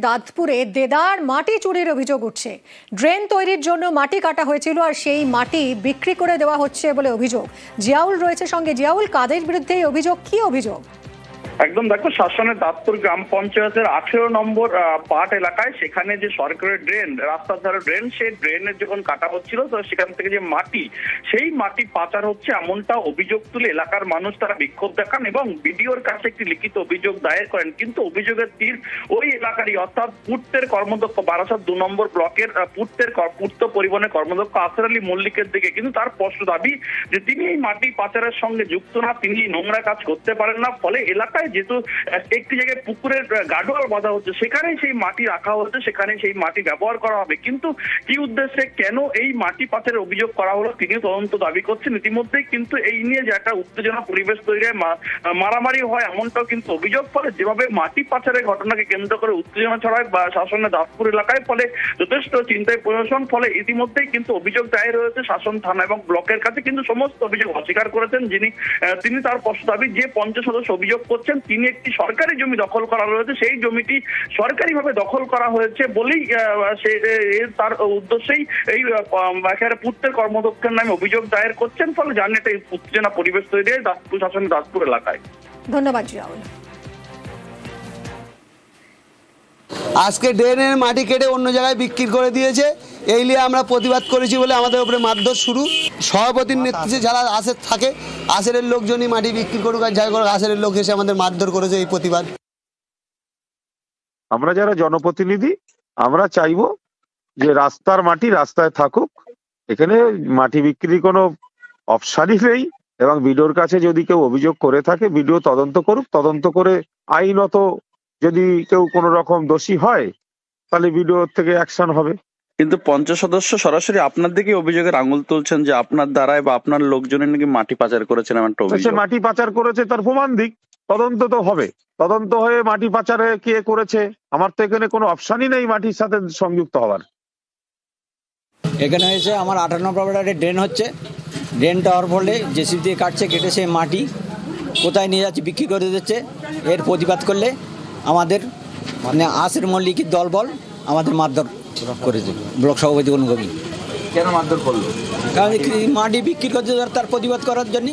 দাঁতপুরে দেদার মাটি চুরির অভিযোগ উঠছে। ড্রেন তৈরির জন্য মাটি কাটা হয়েছিল আর সেই মাটি বিক্রি করে দেওয়া হচ্ছে বলে অভিযোগ। জিয়াউল রয়েছে সঙ্গে। জিয়াউল, কাদের বিরুদ্ধে এই অভিযোগ? কি অভিযোগ? একদম দেখো, শাসনের দাঁতপুর গ্রাম পঞ্চায়েতের আঠেরো নম্বর পাট এলাকায় সেখানে যে সরকারের ড্রেন, রাস্তার ধারে ড্রেন, সেই ড্রেনের যখন কাটা হচ্ছিল, তো সেখান থেকে যে মাটি, সেই মাটি পাচার হচ্ছে এমনটা অভিযোগ তুলে এলাকার মানুষ তারা বিক্ষোভ দেখান এবং বিডিওর কাছে একটি লিখিত অভিযোগ দায়ের করেন। কিন্তু অভিযোগের তীর ওই এলাকারই, অর্থাৎ পূর্তের কর্মদক্ষ, বারাসাত দু নম্বর ব্লকের পূর্তের পূর্ত পরিবহনের কর্মদক্ষ আসর আলী মল্লিকের দিকে। কিন্তু তার স্পষ্ট দাবি যে তিনি এই মাটি পাচারের সঙ্গে যুক্ত না, তিনি নোংরা কাজ করতে পারেন না। ফলে এলাকায় যেহেতু একটি জায়গায় পুকুরের গাডোয়াল বাঁধা হচ্ছে, সেখানেই সেই মাটি রাখা হচ্ছে সেখানে সেই মাটি ব্যবহার করা হবে। কিন্তু কি উদ্দেশ্যে কেন এই মাটি পাচারের অভিযোগ করা হলো তিনি তদন্ত দাবি করছেন। ইতিমধ্যেই কিন্তু এই নিয়ে যে একটা উত্তেজনা পরিবেশ তৈরি হয় মারামারি হয়, এমনটাও কিন্তু অভিযোগ। ফলে যেভাবে মাটি পাচারের ঘটনাকে কেন্দ্র করে উত্তেজনা ছড়ায় বা শাসনের দাসপুর এলাকায়, ফলে যথেষ্ট চিন্তায় প্রশাসন ফলে ইতিমধ্যেই কিন্তু অভিযোগ দায়ের হয়েছে শাসন থানা এবং ব্লকের কাছে। কিন্তু সমস্ত অভিযোগ অস্বীকার করেছেন যিনি তিনি তার স্পষ্ট দাবি, যে পঞ্চাশ সদস্য অভিযোগ করছেন তিনি একটি সরকারি জমি দখল করা রয়েছে সেই জমিটি সরকারিভাবে দখল করা হয়েছে বলেই সে তার উদ্দেশ্যেই এই একেবারে পুত্রের কর্মদক্ষের নামে অভিযোগ দায়ের করছেন, ফলে জানেন এটা উত্তেজনা পরিবেশ তৈরি হয় দাসপুর শাসনের দাসপুর এলাকায়। ধন্যবাদ, জিয়াউল। আজকে ড্রেনের মাটি কেটে অন্য জায়গায় বিক্রি করে দিয়েছে। এই নিয়ে আমরা প্রতিবাদ করেছি বলে আমাদের উপরে মারধর শুরু। সভাপতির নেতৃত্বে যারা আসের থাকে, আসেরের লোকজনই মাটি বিক্রি করুক আর যাই করুক, আসেরের লোক এসে আমাদের মারধর করেছে এই প্রতিবাদ। আমরা যারা জনপ্রতিনিধি, আমরা চাইব যে রাস্তার মাটি রাস্তায় থাকুক। এখানে মাটি বিক্রি কোনো অপশানই নেই এবং বিডিওর কাছে যদি কেউ অভিযোগ করে থাকে, বিডিও তদন্ত করুক। তদন্ত করে আইনত যদি কেউ কোনো রকম দোষী হয় তাহলে বিডিও থেকে অ্যাকশন হবে। কিন্তু পঞ্চাশ সদস্য সরাসরি আপনার দিকে অভিযোগের আঙুল তুলছেন যে আপনার দ্বারাই বা আপনার লোকজনের নাকি মাটি পাচার করেছেন এমন সে মাটি পাচার করেছে তার প্রমাণ দিক। তদন্ত তো হবে। তদন্ত হয়ে মাটি পাচারে কে করেছে আমার তো এখানে কোনো অপশানই নেই মাটির সাথে সংযুক্ত হওয়ার। এখানে হয়েছে আমার আঠান্ন প্রপার্টারে ড্রেন হচ্ছে। ড্রেনটা হওয়ার ফলে জেসিবি দিয়ে কাটছে কেটে সেই মাটি কোথায় নিয়ে যাচ্ছে বিক্রি করে দিচ্ছে এর প্রতিবাদ করলে আমাদের মানে আসির মল্লিকের দলবল আমাদের মারধর করেছে ব্লক সভাপতি কবি কেন মারধর করল? কারণ মাটি বিক্রি করছে তার প্রতিবাদ করার জন্য।